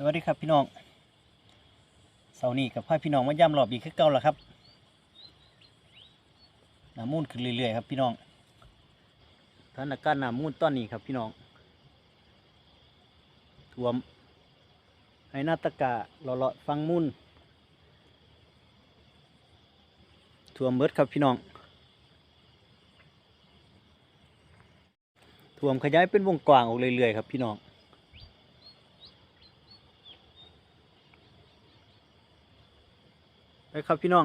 สวัสดีครับพี่น้องเสาร์นี้กับพ่อพี่น้องมาย่ำรอบอีกคือเก่าแล้วครับน้ำมูลขึ้นเรื่อยๆครับพี่น้องสถานการณ์น้ำมูลตอนนี้ครับพี่น้องท่วมไอ้นาตกาเลาะๆฟังมูลท่วมเบิดครับพี่น้องท่วมขยายเป็นวงกว้างออกเรื่อยๆครับพี่น้อง ไปครับพี่น้อง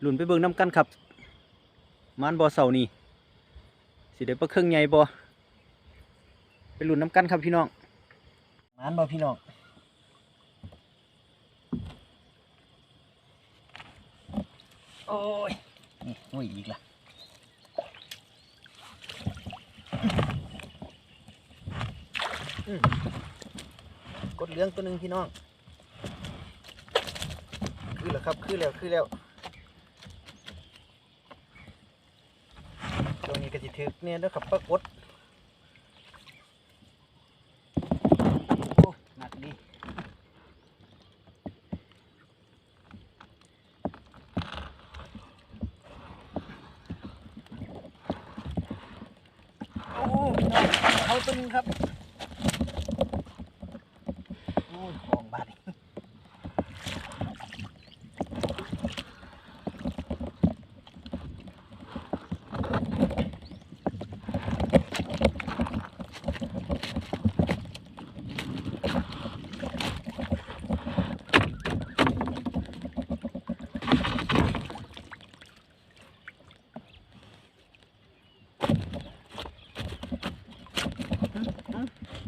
หลุนไปเบิ่งน้ำกันครับมานบอเสานี่สิได้ปลาเครื่องใหญ่บอไปหลุนน้ำกันครับพี่น้องมานบอพี่น้องโอ้ยนี่โอ้ยอีกละอืมกดเหลืองตัวหนึ่งพี่น้อง คือแล้วครับคือแล้วคือแล้วตัวนี้ก็จะถือเนี่ยแล้วครับปรากฏโอ้หนักดีโอ้พี่น้อาตัวนึงครับ โอ้ยของบาด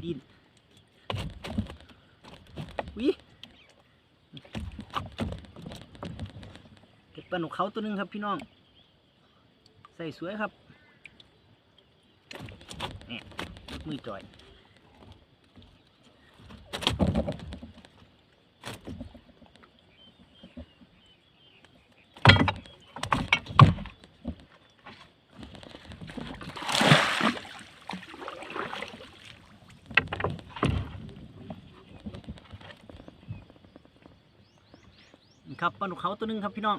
ดินวิเก็บปลาหนุกเขาตัวหนึงครับพี่น้อง ใส่สวยครับเนี่ยมือจ่อยครับปลาหนุกเขาตัวหนึงครับพี่น้อง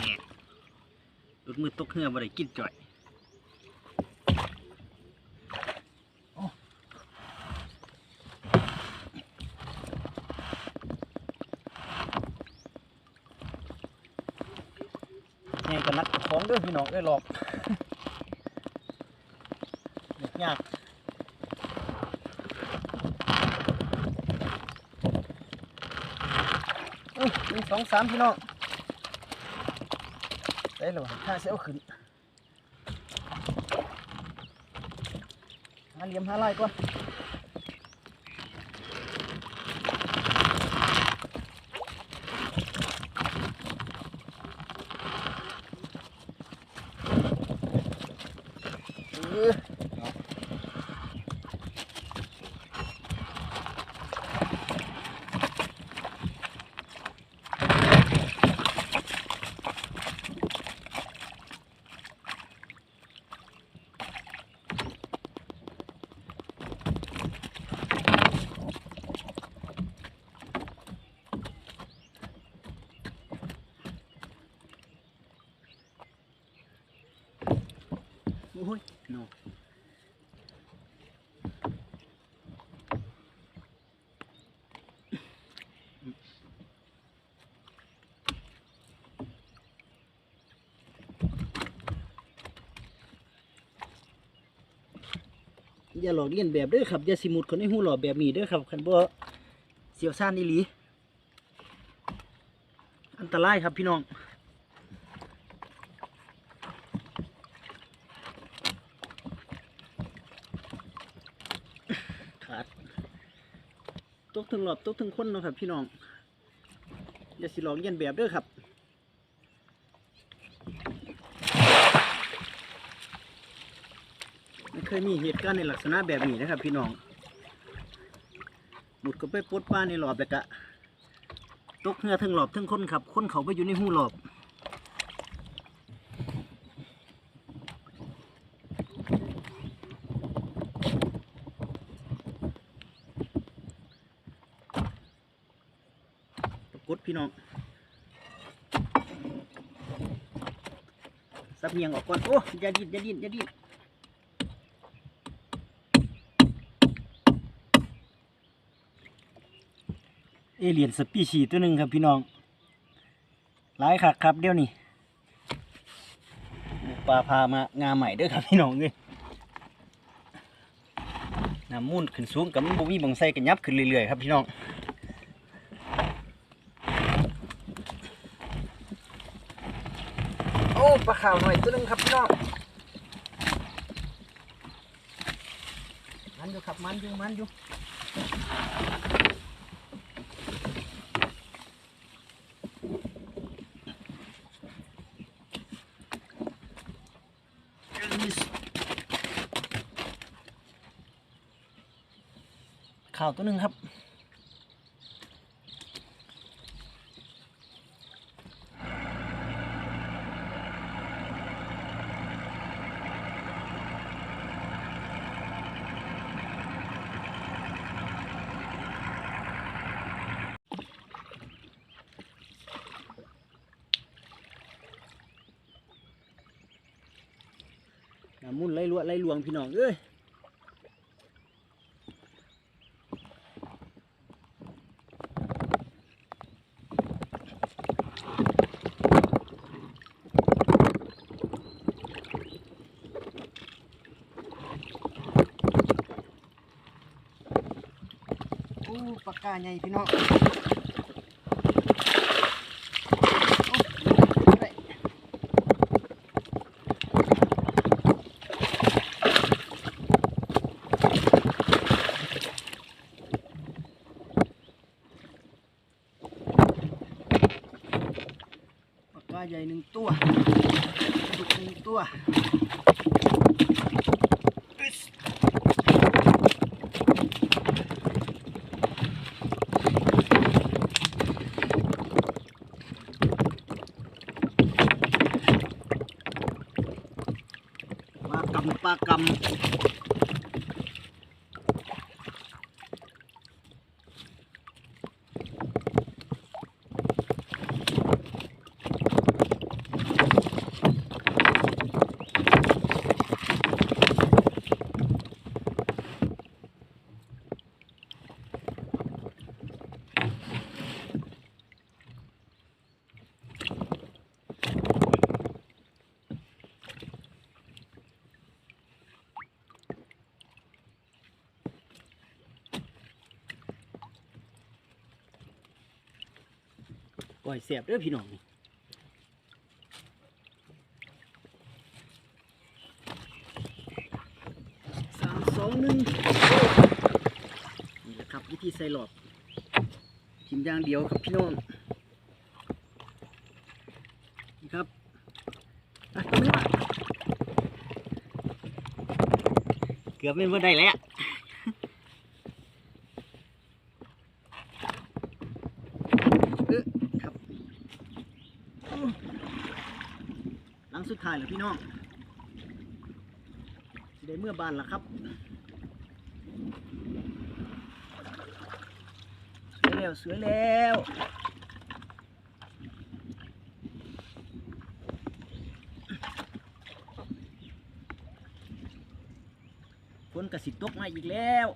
เนี่ยหลุ ดมือตกเหือบ่ได้กินจ่อยโอ้ไงก็นักของเด้วยพี่น้องได้หรอกยากอื้อหนึ่งสองสามพี่น้อง ได้หรอห้าเสียวขึ้นหาเหลี่ยมหาลายก่อนเออ อ้ยพี่น้องอย่าหลอกเลียนแบบเด้อครับอย่าสิมุดคนในหูหลอกแบบนี้เด้อครับคันบ่เสียวซ่านอีหลี อันตรายครับพี่น้อง ขาดต กถึงหลอดตกถึงคนเนาะครับ พี่น้องอย่าสิหลองเยียนแบบเด้อครับไม่เคยมีเหตุการณ์ในลักษณะแบบนี้นะครับ พี่น้องหมุดก็ไปปดป้าในหลอบแล้วกะตกเหือถึงหลอบถึงคนครับ คนเขาไปอยู่ในหูหลอบ พี่น้องซับเมียงออกก่อน โอ้อย่าดิ้นอย่าดิ้นอย่าดิ้นเอเลียนสปีชีตัวหนึ่งครับพี่น้องหลายคักครับเดี๋ยวนี้ปลาพามางาใหม่ด้อครับพี่น้องเลยน้ำมูนขึ้นสูงกับมันบ่มีบังไสกันยับขึ้นเรื่อยๆครับพี่น้อง โอ้ ปลาขาวหน่อยตัวหนึงครับพี่น้องมันอยู่ครับมันอยู่มันอยู่ข่าวตัวหนึ่งครับ มุ่นไล่ลวดไล่ลวงพี่น้องเอ้ยโอ้ปากกาใหญ่พี่น้อง ปากกาให ก่อยเสียบเด้อพี่น้องสามสองหนึ่งนี่แหละครับวิธีใส่หลอดทิมอย่างเดียวครับพี่น้องนี่ครับตรงนี้เกือบไม่เมื่อได้แล้วเออครับอู้ หลังสุดท้ายแล้วพี่น้องสิได้เมื่อบานล้วครับสวยแล้วสวยแล้วฝนกระสิตกมาอีกแล้ว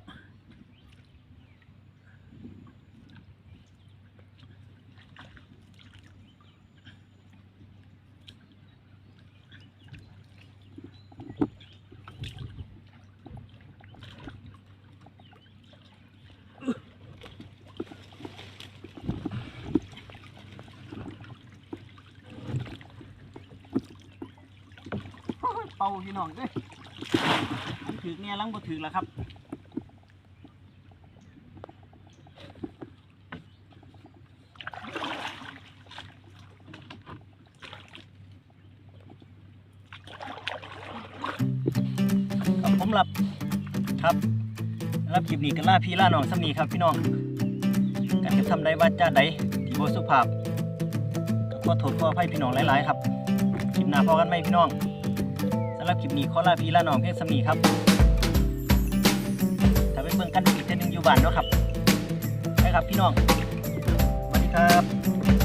เป่าพี่น้องเด้ยลังถือเนี่ยลังบ่ถือแล้วครับครับผมรับครับรับคลิปนี้กันล่าพี่ล่าน้องสำนีครับพี่น้องการกระทำใดว่าจ้าใดที่บ่สุภาพก็ขอโทษขออภัยพี่น้องหลายๆครับคลิปหน้าพอกันไหมพี่น้องำหรับคลิปนี้ขอลาพี่ลาน้องเพียงสำนีครับถ้าไปเบิ่งกันอีกเทนึงอยู่บ้านเนาะครับไปครับพี่น้องสวัสดีครับ